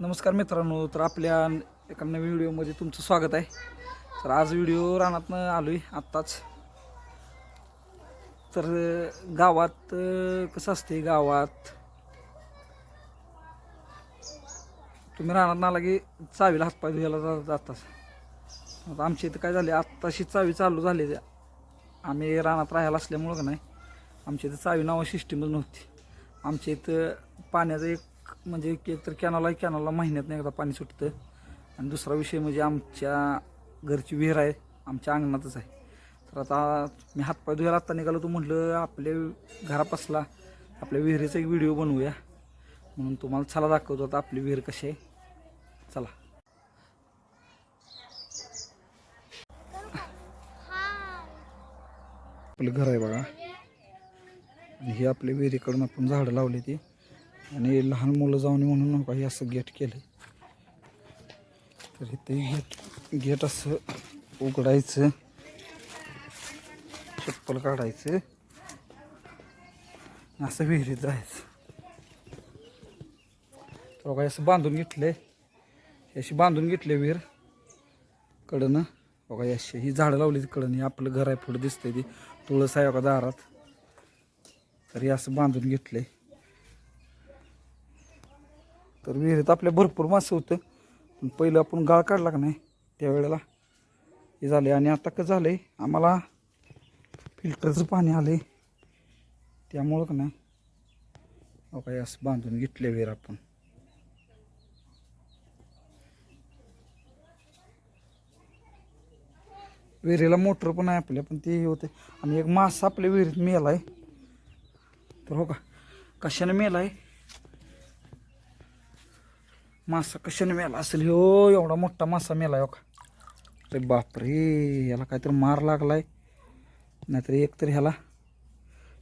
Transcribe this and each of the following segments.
नमस्कार मित्रांनो तर आपल्या एका नवीन व्हिडिओमध्ये तुमचं स्वागत आहे. तर आज व्हिडिओ रानातनं आलो आहे आत्ताच. तर गावात कसं असते गावात? तुम्ही रानात आला की चावीला हातपाय धुवायला जा आत्ताच आता आमच्या इथं काय झाले आत्ताशी चावी चालू झाली आम्ही रानात राहायला असल्यामुळं का नाही आमच्या इथं चावी नावा सिस्टीमच नव्हती. आमच्या इथं पाण्याचं एक म्हणजे एक तर कॅनलला कॅनलला महिन्यात एकदा पाणी सुटतं. आणि दुसरा विषय म्हणजे आमच्या घरची विहीर आहे आमच्या अंगणातच आहे. तर आता मी हातपाय धुवायला आत्ता निघालो तो म्हटलं आपल्या घरापासला आपल्या विहिरीचा एक व्हिडिओ बनवूया. म्हणून तुम्हाला चला दाखवतो आता आपली विहीर कशी आहे. चला. आपलं घर आहे बघा. आणि ही आपल्या विहिरीकडून आपण झाडं लावली ती. आणि लहान मुलं जाऊन म्हणून नका हे असं गेट केलं तर इथे गेट गेट असं उघडायचं. चप्पल काढायचं. असं विहिरीत जायचं. तर बघा असं बांधून घेतलंय. याशी अशी बांधून घेतले विहीर. कडनं. बघा याशी अशी ही झाडं लावली कडनं. आपलं घर आहे पुढं दिसतंय ती. तुळस आहे बघा दारात. तर हे असं बांधून घेतलंय. तर विहिरीत आपल्या भरपूर मासे होतं. पण पहिलं आपण गाळ काढला का नाही त्यावेळेला? हे झाले आणि आता कसं आहे आम्हाला फिल्टरचं पाणी आलं आहे त्यामुळं का नाही? हो काय असं बांधून घेतले विहीर आपण. विहिरीला मोटर पण आहे आपल्या पण ते हे होते. आणि एक मासा आपल्या विहिरीत मेला आहे तर हो का कशाने मेलाय? मासा कशाने मेला असेल? हो एवढा मोठा मासा मेला हो का? अरे बापरे याला काहीतरी मार लागलाय. नाहीतर एक तर ह्याला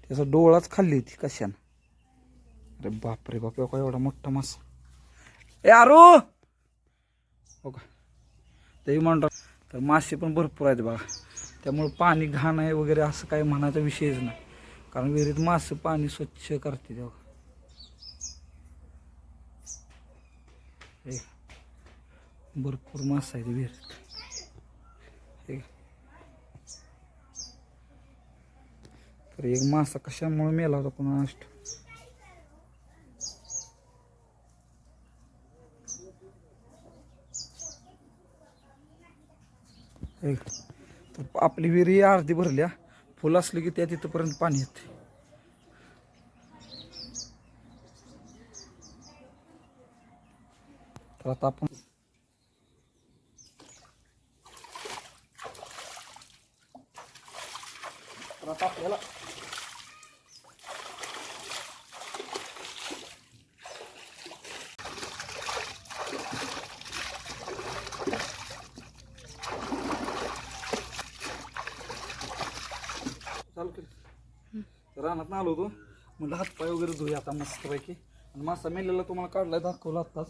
त्याचा डोळाच खाल्ली होती कशानं? अरे बापरे बाप का एवढा मोठा मासा. ए आरू! हो का? तेही म्हणतात तर मासे पण भरपूर आहेत बघा. त्यामुळं पाणी घाण आहे वगैरे असं काही म्हणायचा विषयच नाही. कारण विहिरीत मासे पाणी स्वच्छ करते तेव्हा हे भरपूर मासा आहेत विहिरीत हे तर एक मासा कशामुळे मेला होता कोणा नष्ट हे आपली विहिरी अर्धी भरल्या. फुलं असली की त्या तिथपर्यंत पाणी येते. परत आपण. तर आता आपल्याला रानात आलो होतो. म्हणलं हातपाय वगैरे धुया आता मस्तपैकी. आणि मासा मेलेला तुम्हाला काढलाय दाखवला आत्ताच.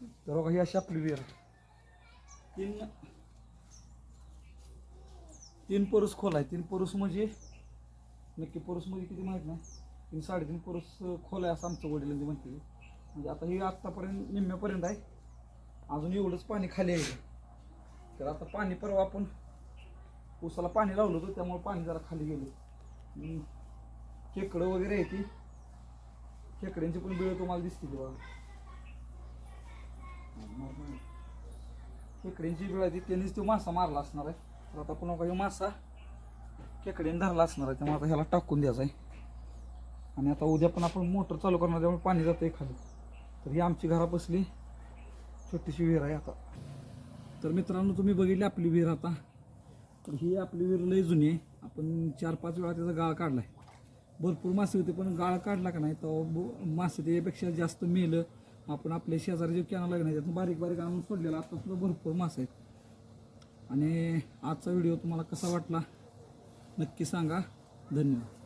तर बघा ही अशी आपली विहीर तीन तीन परुस खोल आहे तीन परुस म्हणजे? नक्की परुस म्हणजे किती माहीत नाही. तीन साडेतीन परुस खोल आहे असं आमचं वडिलांनी म्हणते म्हणजे आता ही आत्तापर्यंत निम्म्यापर्यंत आहे. अजून एवढंच पाणी खाली आहे. तर आता पाणी परवा आपण ऊसाला पाणी लावलं होतं त्यामुळे पाणी जरा खाली गेलं. खेकडं वगैरे आहे ती. खेकड्यांची पण बिळ तुम्हाला दिसते ती बघा. खेकड्यांची वेळ आहे ती त्यांनीच तो मासा मारला असणार आहे. तर आता पुन्हा काही मासा खेकड्याने धरला असणार आहे. त्यामुळे आता ह्याला टाकून द्यायचा आहे. आणि आता उद्या पण आपण मोटर चालू करणार त्यामुळे पाणी जातं आहे खाली. तर ही आमची घरा बसली छोटीशी विहीर आहे आता. तर मित्रांनो तुम्ही बघितली आपली विहीर आता. तर ही आपली विहीर लई जुनी आहे. आपण चार पाच वेळा त्याचा गाळ काढला आहे भरपूर मासे होते पण गाळ काढला का नाही तर ब- मासे त्याच्यापेक्षा जास्त मेलं. आपण आपले शेजारी जे कॅनल लागणार त्यातून बारीक बारीक आणून सोडलेला आता सुद्धा भरपूर मासे आहेत. आणि आजचा व्हिडिओ तुम्हाला कसा वाटला नक्की सांगा. धन्यवाद.